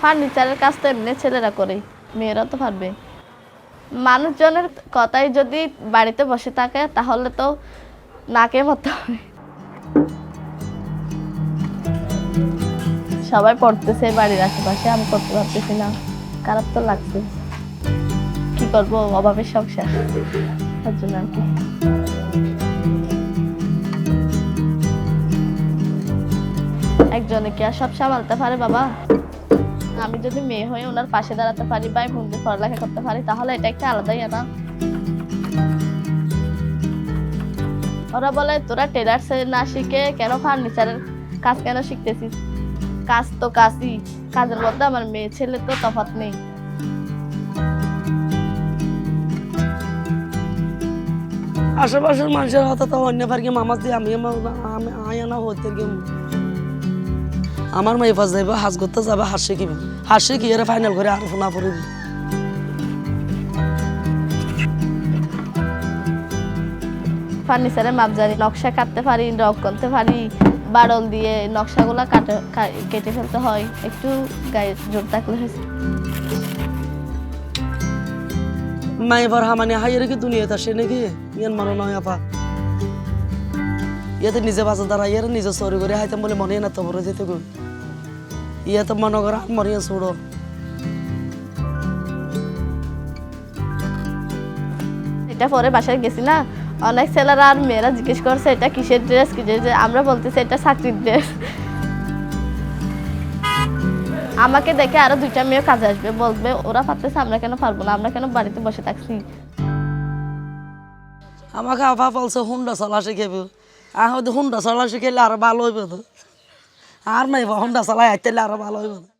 ফার্নিচারের কাজ তো এমনি ছেলেরা করে মেয়েরা তো পারবে মানুষজনের কথাই যদি বাড়িতে বসে থাকে, তাহলে তো নাকে মতো হবে। সবাই পড়তেছে বাড়ির আশেপাশে, আমি করতে পারতেছি না। খারাপ তো লাগছে। কি করব, অভাবের সংসার। তার জন্য আর কি। একজনে কি আর সব সামালতে পারে বাবা? আমি যদি মেয়ে হয়ে ওনার পাশে দাঁড়াতে পারি বা বন্ধুদের পড়ালেখা করতে পারি, তাহলে এটা একটা আলাদাই না ওরা বলে, তোরা টেলার না শিখে কেন ফার্নিচারের কাজ কেন শিখতেছিস? কাজ তো কাজই। কাজের মধ্যে আমার মেয়ে ছেলে তো তফাৎ নেই। আশেপাশের মানুষের হয়তো তো অন্য পার্কে মামাজ দিয়ে আমি আয়া না হতে গেম। আমার মাই ফাস যাইব করতে যাবে, হাস শিখিব। হাস শিখি এর ফাইনাল করে আর ফোনা পড়িব ফার্নিচারের মাপ জানি নকশা কাটতে পারি রক করতে পারি বাড়ল দিয়ে নকশাগুলো কাটে কা- কেটে ফেলতে হয়। একটু গায়ে জোর থাকলে হয়েছে। মাই এবার হামানি হাইয়ের কি দুনিয়াতে আসে নাকি? ইয়ান মানো নয় আপা। ইয়াতে নিজে বাজার দ্বারা ইয়ার নিজে চুরি করে হাইতাম বলে মনে না তো বড় যেতে গো। মনে করা মরিয়া ছুড়ো এটা পরে বাসায় গেছি না? অনেক ছেলেরা আর মেয়েরা জিজ্ঞেস করছে এটা কিসের ড্রেস কিসের ড্রেস আমরা বলতেছি এটা চাকরির ড্রেস আমাকে দেখে আরও দুইটা মেয়ে কাজে আসবে বলবে ওরা পারতেছে আমরা কেন পারব না? আমরা কেন বাড়িতে বসে থাকছি? আমাকে আপা বলছে হুন্ডা চলা শিখাবো আহ হুন্ডা চলা শিখাইলে আরও ভালো হইব তো। আর নাই হন্ডা চালাই আইতে আর ভালো হইব তো